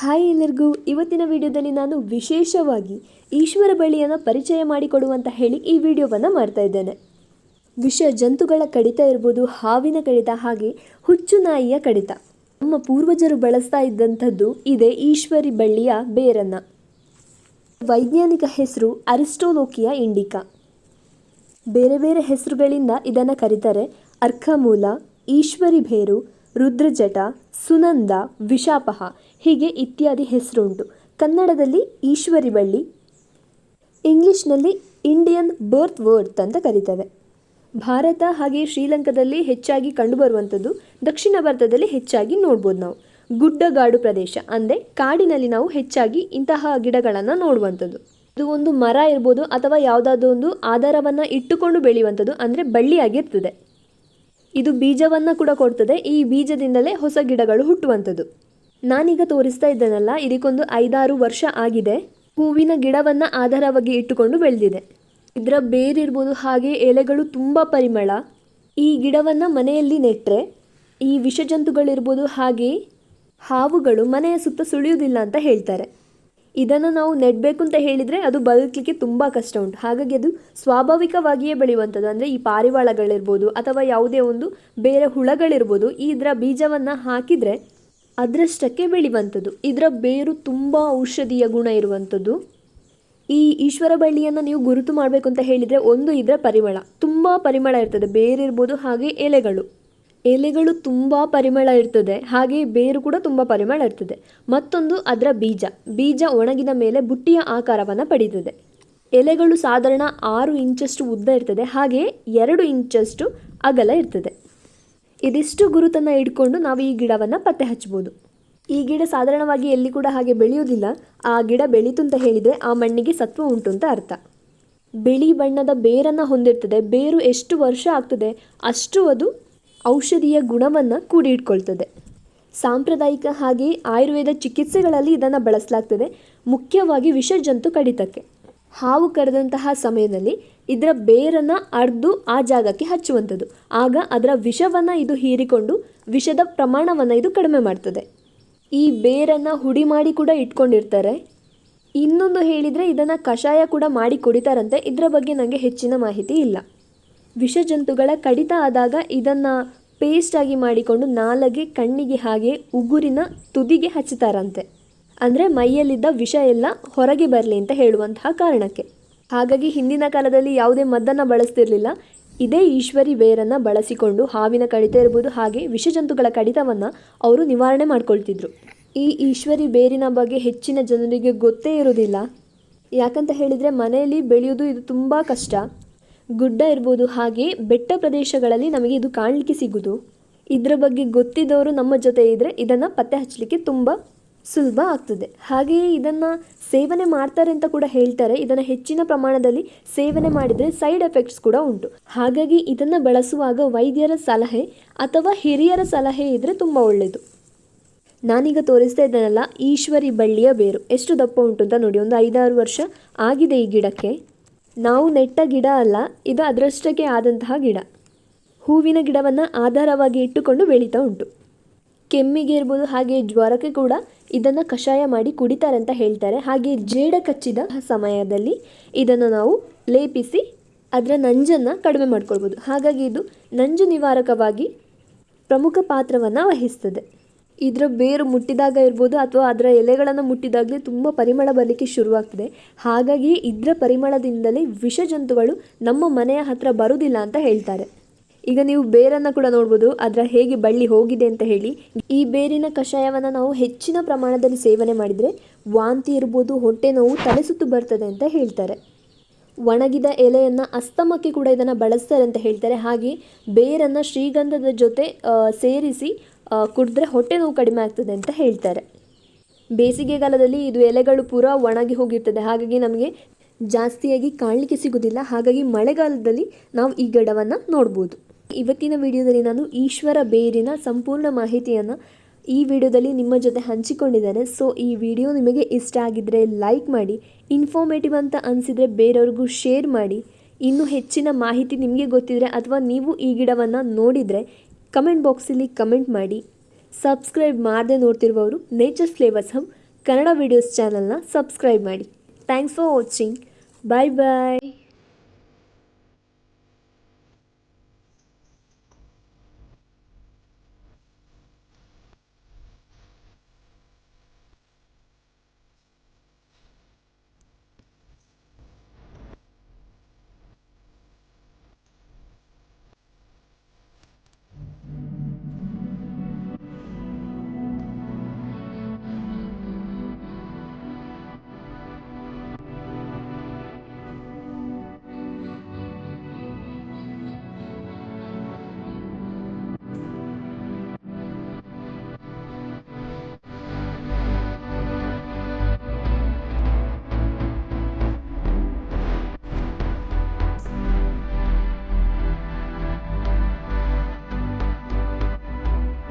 Hi ಎಲ್ಲರಿಗೂ. ಇವತ್ತಿನ ವಿಡಿಯೋದಲ್ಲಿ ನಾನು ವಿಶೇಷವಾಗಿ ಈಶ್ವರ ಬಳ್ಳಿಯನ್ನು ಪರಿಚಯ ಮಾಡಿಕೊಡುವಂತ ಹೇಳಿ ಈ ವಿಡಿಯೋವನ್ನು ಮಾಡ್ತಾ ಇದ್ದೇನೆ. ವಿಷ ಜಂತುಗಳ ಕಡಿತ ಇರ್ಬೋದು, ಹಾವಿನ ಕಡಿತ ಹಾಗೆ ಹುಚ್ಚು ನಾಯಿಯ ಕಡಿತ. ನಮ್ಮ ಪೂರ್ವಜರು ಬಳಸ್ತಾ ಇದ್ದಂಥದ್ದು ಇದೆ ಈಶ್ವರಿ ಬಳ್ಳಿಯ ಬೇರನ್ನು. ವೈಜ್ಞಾನಿಕ ಹೆಸರು ಅರಿಸ್ಟೋಲೋಕಿಯಾ ಇಂಡಿಕಾ. ಬೇರೆ ಬೇರೆ ಹೆಸರುಗಳಿಂದ ಇದನ್ನು ಕರೀತಾರೆ ಅರ್ಕಮೂಲ, ಈಶ್ವರಿ ಬೇರು ರುದ್ರಜಟ, ಸುನಂದ, ವಿಶಾಪಹ ಹೀಗೆ ಇತ್ಯಾದಿ ಹೆಸರುಂಟು. ಕನ್ನಡದಲ್ಲಿ ಈಶ್ವರಿ ಬಳ್ಳಿ ಇಂಗ್ಲಿಷ್ನಲ್ಲಿ ಇಂಡಿಯನ್ ಬರ್ತ್ ವರ್ತ್ ಅಂತ ಕರೀತೇವೆ. ಭಾರತ ಹಾಗೆ ಶ್ರೀಲಂಕಾದಲ್ಲಿ ಹೆಚ್ಚಾಗಿ ಕಂಡುಬರುವಂಥದ್ದು ದಕ್ಷಿಣ ಭಾರತದಲ್ಲಿ ಹೆಚ್ಚಾಗಿ ನೋಡ್ಬೋದು ನಾವು. ಗುಡ್ಡಗಾಡು ಪ್ರದೇಶ ಅಂದರೆ ಕಾಡಿನಲ್ಲಿ ನಾವು ಹೆಚ್ಚಾಗಿ ಇಂತಹ ಗಿಡಗಳನ್ನು ನೋಡುವಂಥದ್ದು. ಇದು ಒಂದು ಮರ ಇರ್ಬೋದು ಅಥವಾ ಯಾವುದಾದ್ರೂ ಒಂದು ಆಧಾರವನ್ನು ಇಟ್ಟುಕೊಂಡು ಬೆಳೆಯುವಂಥದ್ದು ಅಂದರೆ ಬಳ್ಳಿಯಾಗಿರ್ತದೆ. ಇದು ಬೀಜವನ್ನು ಕೂಡ ಕೊಡ್ತದೆ. ಈ ಬೀಜದಿಂದಲೇ ಹೊಸ ಗಿಡಗಳು ಹುಟ್ಟುವಂಥದ್ದು. ನಾನೀಗ ತೋರಿಸ್ತಾ ಇದ್ದೇನಲ್ಲ, ಇದಕ್ಕೊಂದು ಐದಾರು ವರ್ಷ ಆಗಿದೆ. ಹೂವಿನ ಗಿಡವನ್ನು ಆಧಾರವಾಗಿ ಇಟ್ಟುಕೊಂಡು ಬೆಳೆದಿದೆ. ಇದರ ಬೇರಿರ್ಬೋದು, ಹಾಗೆ ಎಲೆಗಳು ತುಂಬ ಪರಿಮಳ. ಈ ಗಿಡವನ್ನು ಮನೆಯಲ್ಲಿ ನೆಟ್ಟರೆ ಈ ವಿಷಜಂತುಗಳಿರ್ಬೋದು, ಹಾಗೆ ಹಾವುಗಳು ಮನೆಯ ಸುತ್ತ ಸುಳಿಯುವುದಿಲ್ಲ ಅಂತ ಹೇಳ್ತಾರೆ. ಇದನ್ನು ನಾವು ನೆಡಬೇಕು ಅಂತ ಹೇಳಿದರೆ ಅದು ಬದುಕಲಿಕ್ಕೆ ತುಂಬ ಕಷ್ಟ ಉಂಟು. ಹಾಗಾಗಿ ಅದು ಸ್ವಾಭಾವಿಕವಾಗಿಯೇ ಬೆಳೆಯುವಂಥದ್ದು. ಅಂದರೆ ಈ ಪಾರಿವಾಳಗಳಿರ್ಬೋದು ಅಥವಾ ಯಾವುದೇ ಒಂದು ಬೇರೆ ಹುಳಗಳಿರ್ಬೋದು ಇದರ ಬೀಜವನ್ನು ಹಾಕಿದರೆ ಅದರಷ್ಟಕ್ಕೆ ಬೆಳೆಯುವಂಥದ್ದು. ಇದರ ಬೇರು ತುಂಬ ಔಷಧೀಯ ಗುಣ ಇರುವಂಥದ್ದು. ಈ ಈಶ್ವರ ಬಳ್ಳಿಯನ್ನು ನೀವು ಗುರುತು ಮಾಡಬೇಕು ಅಂತ ಹೇಳಿದರೆ ಒಂದು ಇದರ ಪರಿಮಳ. ತುಂಬ ಪರಿಮಳ ಇರ್ತದೆ. ಬೇರಿರ್ಬೋದು, ಹಾಗೆ ಎಲೆಗಳು. ಎಲೆಗಳು ತುಂಬ ಪರಿಮಳ ಇರ್ತದೆ, ಹಾಗೆ ಬೇರು ಕೂಡ ತುಂಬ ಪರಿಮಳ ಇರ್ತದೆ. ಮತ್ತೊಂದು ಅದರ ಬೀಜ. ಬೀಜ ಒಣಗಿದ ಮೇಲೆ ಬುಟ್ಟಿಯ ಆಕಾರವನ್ನು ಪಡೀತದೆ ಎಲೆಗಳು ಸಾಧಾರಣ ಆರು ಇಂಚಷ್ಟು ಉದ್ದ ಇರ್ತದೆ, ಹಾಗೆ ಎರಡು ಇಂಚಷ್ಟು ಅಗಲ ಇರ್ತದೆ. ಇದಿಷ್ಟು ಗುರುತನ್ನು ಇಟ್ಕೊಂಡು ನಾವು ಈ ಗಿಡವನ್ನು ಪತ್ತೆ ಹಚ್ಬೋದು ಈ ಗಿಡ ಸಾಧಾರಣವಾಗಿ ಎಲ್ಲಿ ಕೂಡ ಹಾಗೆ ಬೆಳೆಯುವುದಿಲ್ಲ. ಆ ಗಿಡ ಬೆಳೀತು ಅಂತ ಹೇಳಿದರೆ ಆ ಮಣ್ಣಿಗೆ ಸತ್ವ ಉಂಟು ಅಂತ ಅರ್ಥ. ಬಿಳಿ ಬಣ್ಣದ ಬೇರನ್ನು ಹೊಂದಿರ್ತದೆ. ಬೇರು ಎಷ್ಟು ವರ್ಷ ಆಗ್ತದೆ, ಅಷ್ಟು ಅದು ಔಷಧೀಯ ಗುಣವನ್ನು ಕೂಡಿ ಇಟ್ಕೊಳ್ತದೆ ಸಾಂಪ್ರದಾಯಿಕ ಹಾಗೆ ಆಯುರ್ವೇದ ಚಿಕಿತ್ಸೆಗಳಲ್ಲಿ ಇದನ್ನು ಬಳಸಲಾಗ್ತದೆ. ಮುಖ್ಯವಾಗಿ ವಿಷಜಂತು ಕಡಿತಕ್ಕೆ. ಹಾವು ಕರೆದಂತಹ ಸಮಯದಲ್ಲಿ ಇದರ ಬೇರನ್ನು ಅರ್ದು ಆ ಜಾಗಕ್ಕೆ ಹಚ್ಚುವಂಥದ್ದು. ಆಗ ಅದರ ವಿಷವನ್ನು ಇದು ಹೀರಿಕೊಂಡು ವಿಷದ ಪ್ರಮಾಣವನ್ನು ಇದು ಕಡಿಮೆ ಮಾಡ್ತದೆ. ಈ ಬೇರನ್ನು ಹುಡಿ ಮಾಡಿ ಕೂಡ ಇಟ್ಕೊಂಡಿರ್ತಾರೆ. ಇನ್ನೊಂದು ಹೇಳಿದರೆ ಇದನ್ನು ಕಷಾಯ ಕೂಡ ಮಾಡಿ ಕುಡಿತಾರಂತೆ. ಇದರ ಬಗ್ಗೆ ನನಗೆ ಹೆಚ್ಚಿನ ಮಾಹಿತಿ ಇಲ್ಲ. ವಿಷಜಂತುಗಳ ಕಡಿತ ಆದಾಗ ಇದನ್ನು ಪೇಸ್ಟಾಗಿ ಮಾಡಿಕೊಂಡು ನಾಲಗೆ, ಕಣ್ಣಿಗೆ ಹಾಗೆ ಉಗುರಿನ ತುದಿಗೆ ಹಚ್ಚುತ್ತಾರಂತೆ ಅಂದರೆ ಮೈಯಲ್ಲಿದ್ದ ವಿಷ ಎಲ್ಲ ಹೊರಗೆ ಬರಲಿ ಅಂತ ಹೇಳುವಂತಹ ಕಾರಣಕ್ಕೆ. ಹಾಗಾಗಿ ಹಿಂದಿನ ಕಾಲದಲ್ಲಿ ಯಾವುದೇ ಮದ್ದನ್ನು ಬಳಸ್ತಿರಲಿಲ್ಲ. ಇದೇ ಈಶ್ವರಿ ಬೇರನ್ನು ಬಳಸಿಕೊಂಡು ಹಾವಿನ ಕಡಿತ ಇರ್ಬೋದು, ಹಾಗೆ ವಿಷಜಂತುಗಳ ಕಡಿತವನ್ನು ಅವರು ನಿವಾರಣೆ ಮಾಡ್ಕೊಳ್ತಿದ್ರು. ಈ ಈಶ್ವರಿ ಬೇರಿನ ಬಗ್ಗೆ ಹೆಚ್ಚಿನ ಜನರಿಗೆ ಗೊತ್ತೇ ಇರೋದಿಲ್ಲ ಯಾಕಂತ ಹೇಳಿದರೆ ಮನೆಯಲ್ಲಿ ಬೆಳೆಯೋದು ಇದು ತುಂಬ ಕಷ್ಟ. ಗುಡ್ಡ ಇರ್ಬೋದು, ಹಾಗೆ ಬೆಟ್ಟ ಪ್ರದೇಶಗಳಲ್ಲಿ ನಮಗೆ ಇದು ಕಾಣಲಿಕ್ಕೆ ಸಿಗೋದು. ಇದರ ಬಗ್ಗೆ ಗೊತ್ತಿದ್ದವರು ನಮ್ಮ ಜೊತೆ ಇದ್ದರೆ ಇದನ್ನು ಪತ್ತೆ ಹಚ್ಚಲಿಕ್ಕೆ ತುಂಬ ಸುಲಭ ಆಗ್ತದೆ. ಹಾಗೆಯೇ ಇದನ್ನು ಸೇವನೆ ಮಾಡ್ತಾರೆ ಅಂತ ಕೂಡ ಹೇಳ್ತಾರೆ. ಇದನ್ನು ಹೆಚ್ಚಿನ ಪ್ರಮಾಣದಲ್ಲಿ ಸೇವನೆ ಮಾಡಿದರೆ ಸೈಡ್ ಎಫೆಕ್ಟ್ಸ್ ಕೂಡ ಉಂಟು. ಹಾಗಾಗಿ ಇದನ್ನು ಬಳಸುವಾಗ ವೈದ್ಯರ ಸಲಹೆ ಅಥವಾ ಹಿರಿಯರ ಸಲಹೆ ಇದ್ದರೆ ತುಂಬ ಒಳ್ಳೆಯದು ನಾನೀಗ ತೋರಿಸ್ತಾ ಇದ್ದೇನಲ್ಲ, ಈಶ್ವರಿ ಬಳ್ಳಿಯ ಬೇರು. ಎಷ್ಟು ದಪ್ಪ ಉಂಟು ಅಂತ ನೋಡಿ, ಒಂದು ಐದಾರು ವರ್ಷ ಆಗಿದೆ ಈ ಗಿಡಕ್ಕೆ. ನಾವು ನೆಟ್ಟ ಗಿಡ ಅಲ್ಲ, ಇದು ಅದರಷ್ಟಕ್ಕೆ ಆದಂತಹ ಗಿಡ. ಹೂವಿನ ಗಿಡವನ್ನು ಆಧಾರವಾಗಿ ಇಟ್ಟುಕೊಂಡು ಬೆಳೀತಾ ಉಂಟು. ಕೆಮ್ಮಿಗೆ ಇರ್ಬೋದು, ಹಾಗೆ ಜ್ವರಕ್ಕೆ ಕೂಡ ಇದನ್ನು ಕಷಾಯ ಮಾಡಿ ಕುಡಿತಾರೆ ಅಂತ ಹೇಳ್ತಾರೆ. ಹಾಗೆ ಜೇಡ ಕಚ್ಚಿದ ಸಮಯದಲ್ಲಿ ಇದನ್ನು ನಾವು ಲೇಪಿಸಿ ಅದರ ನಂಜನ್ನು ಕಡಿಮೆ ಮಾಡ್ಕೊಳ್ಬೋದು. ಹಾಗಾಗಿ ಇದು ನಂಜು ನಿವಾರಕವಾಗಿ ಪ್ರಮುಖ ಪಾತ್ರವನ್ನು ವಹಿಸ್ತದೆ. ಇದರ ಬೇರು ಮುಟ್ಟಿದಾಗ ಇರ್ಬೋದು ಅಥವಾ ಅದರ ಎಲೆಗಳನ್ನು ಮುಟ್ಟಿದಾಗಲೇ ತುಂಬ ಪರಿಮಳ ಬರಲಿಕ್ಕೆ ಶುರುವಾಗ್ತದೆ. ಹಾಗಾಗಿ ಇದರ ಪರಿಮಳದಿಂದಲೇ ವಿಷ ಜಂತುಗಳು ನಮ್ಮ ಮನೆಯ ಹತ್ರ ಬರುವುದಿಲ್ಲ ಅಂತ ಹೇಳ್ತಾರೆ. ಈಗ ನೀವು ಬೇರನ್ನು ಕೂಡ ನೋಡ್ಬೋದು. ಅದರ ಹೇಗೆ ಬಳ್ಳಿ ಹೋಗಿದೆ ಅಂತ ಹೇಳಿ. ಈ ಬೇರಿನ ಕಷಾಯವನ್ನು ನಾವು ಹೆಚ್ಚಿನ ಪ್ರಮಾಣದಲ್ಲಿ ಸೇವನೆ ಮಾಡಿದರೆ ವಾಂತಿ ಇರ್ಬೋದು, ಹೊಟ್ಟೆ ನೋವು, ತಲೆ ಸುತ್ತು ಬರ್ತದೆ ಅಂತ ಹೇಳ್ತಾರೆ. ಒಣಗಿದ ಎಲೆಯನ್ನು ಅಸ್ತಮಕ್ಕೆ ಕೂಡ ಇದನ್ನು ಬಳಸ್ತಾರೆ ಅಂತ ಹೇಳ್ತಾರೆ. ಹಾಗೆ ಬೇರನ್ನು ಶ್ರೀಗಂಧದ ಜೊತೆ ಸೇರಿಸಿ ಕುಡಿದ್ರೆ ಹೊಟ್ಟೆ ನೋವು ಕಡಿಮೆ ಆಗ್ತದೆ ಅಂತ ಹೇಳ್ತಾರೆ. ಬೇಸಿಗೆಗಾಲದಲ್ಲಿ ಇದು ಎಲೆಗಳು ಪೂರ ಒಣಗಿ ಹೋಗಿರ್ತದೆ. ಹಾಗಾಗಿ ನಮಗೆ ಜಾಸ್ತಿಯಾಗಿ ಕಾಣಲಿಕ್ಕೆ ಸಿಗೋದಿಲ್ಲ. ಹಾಗಾಗಿ ಮಳೆಗಾಲದಲ್ಲಿ ನಾವು ಈ ಗಿಡವನ್ನು ನೋಡ್ಬೋದು. ಇವತ್ತಿನ ವಿಡಿಯೋದಲ್ಲಿ ನಾನು ಈಶ್ವರ ಬೇರಿನ ಸಂಪೂರ್ಣ ಮಾಹಿತಿಯನ್ನು ಈ ವಿಡಿಯೋದಲ್ಲಿ ನಿಮ್ಮ ಜೊತೆ ಹಂಚಿಕೊಂಡಿದ್ದೇನೆ. ಸೊ ಈ ವಿಡಿಯೋ ನಿಮಗೆ ಇಷ್ಟ ಆಗಿದ್ದರೆ ಲೈಕ್ ಮಾಡಿ ಇನ್ಫಾರ್ಮೇಟಿವ್ ಅಂತ ಅನಿಸಿದರೆ ಬೇರೆಯವ್ರಿಗೂ ಶೇರ್ ಮಾಡಿ. ಇನ್ನೂ ಹೆಚ್ಚಿನ ಮಾಹಿತಿ ನಿಮಗೆ ಗೊತ್ತಿದ್ರೆ ಅಥವಾ ನೀವು ಈ ಗಿಡವನ್ನು ನೋಡಿದರೆ ಕಮೆಂಟ್ ಬಾಕ್ಸಲ್ಲಿ ಕಮೆಂಟ್ ಮಾಡಿ. ಸಬ್ಸ್ಕ್ರೈಬ್ ಮಾಡದೆ ನೋಡ್ತಿರುವವರು nature flavours hmm Kannada videos ಚಾನಲ್ನ ಸಬ್ಸ್ಕ್ರೈಬ್ ಮಾಡಿ. Thanks for watching. Bye bye.